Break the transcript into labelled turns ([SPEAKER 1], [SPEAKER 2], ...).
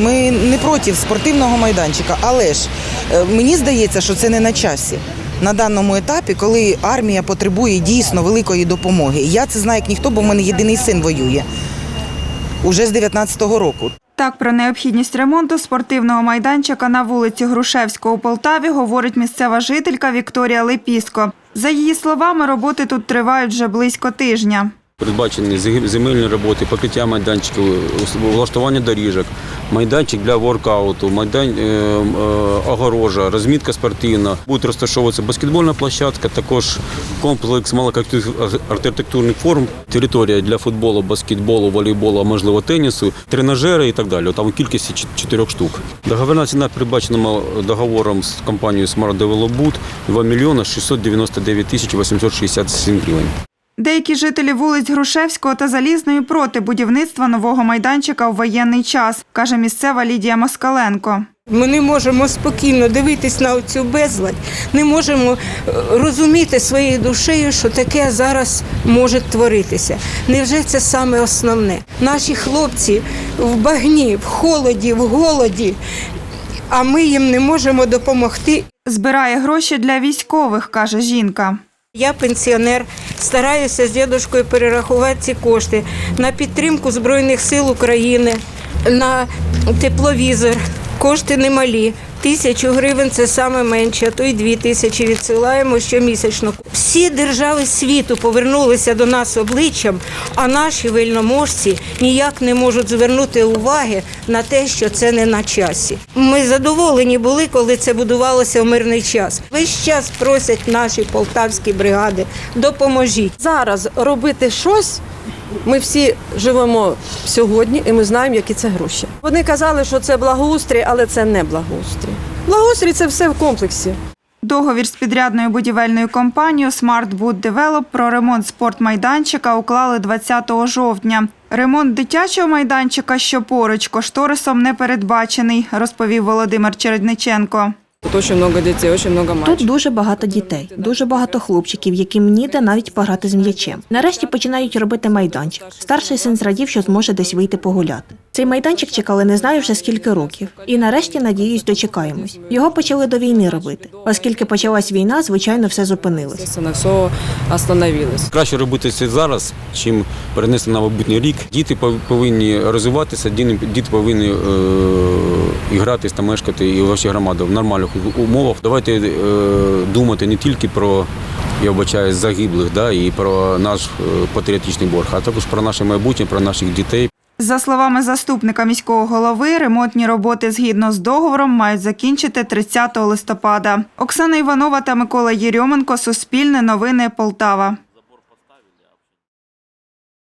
[SPEAKER 1] Ми не проти спортивного майданчика, але ж е, мені здається, що це не на часі. На даному етапі, коли армія потребує дійсно великої допомоги. Я це знаю як ніхто, бо в мене єдиний син воює уже з 19-го року.
[SPEAKER 2] Так про необхідність ремонту спортивного майданчика на вулиці Грушевського у Полтаві говорить місцева жителька Вікторія Лепіско. За її словами, роботи тут тривають вже близько тижня.
[SPEAKER 3] Передбачені земельні роботи, покриття майданчиків, влаштування доріжок, майданчик для воркауту, майдан, е, е, огорожа, розмітка спортивна. Буде розташовуватися баскетбольна площадка, також комплекс малоархітектурних форм, територія для футболу, баскетболу, волейболу, можливо тенісу, тренажери і так далі. Там у кількості чотирьох штук. Договірна ціна передбачена договором з компанією Smart Develop Boot 2 мільйона 699 тисяч 867 гривень.
[SPEAKER 2] Деякі жителі вулиць Грушевського та Залізної проти будівництва нового майданчика у воєнний час, каже місцева Лідія Москаленко.
[SPEAKER 4] Ми не можемо спокійно дивитись на цю безладь, не можемо е, розуміти своєю душею, що таке зараз може творитися. Невже це саме основне? Наші хлопці в багні, в холоді, в голоді, а ми їм не можемо допомогти.
[SPEAKER 2] Збирає гроші для військових, каже жінка.
[SPEAKER 4] Я пенсіонер, стараюся з дідушкою перерахувати ці кошти на підтримку Збройних сил України, на тепловізор. Кошти немалі. Тисячу гривень це саме менше, а то й дві тисячі відсилаємо щомісячно. Всі держави світу повернулися до нас обличчям, а наші вельможці ніяк не можуть звернути уваги на те, що це не на часі. Ми задоволені були, коли це будувалося в мирний час. Весь час просять наші полтавські бригади, допоможіть.
[SPEAKER 5] зараз робити щось. Ми всі живемо сьогодні, і ми знаємо, які це гроші. Вони казали, що це благоустрій, але це не благоустрій. Благоустрій це все в комплексі.
[SPEAKER 2] Договір з підрядною будівельною компанією Smart Boot Develop про ремонт спортмайданчика уклали 20 жовтня. Ремонт дитячого майданчика, що поруч, кошторисом не передбачений, розповів Володимир Чередниченко.
[SPEAKER 5] Тут дуже багато дітей, дуже багато
[SPEAKER 6] Тут дуже багато дітей, дуже багато хлопчиків, яким ніде навіть пограти з м'ячем. Нарешті починають робити майданчик. Старший син зрадів, що зможе десь вийти погуляти. Цей майданчик чекали не знаю вже скільки років. І нарешті, надіюсь, дочекаємось. Його почали до війни робити. Оскільки почалась війна, звичайно, все зупинилось.
[SPEAKER 5] Естественно, все остановилось.
[SPEAKER 3] Краще робити це зараз, чим перенести на майбутній рік. Діти повинні розвиватися, діти повинні е, і гратись та мешкати і ваші громади в нормальних умовах. Давайте е, думати не тільки про я вбачаю загиблих, да, і про наш е, патріотичний борг, а також про наше майбутнє, про наших дітей.
[SPEAKER 2] За словами заступника міського голови, ремонтні роботи згідно з договором мають закінчити 30 листопада. Оксана Іванова та Микола Єрьоменко. Суспільне новини Полтава.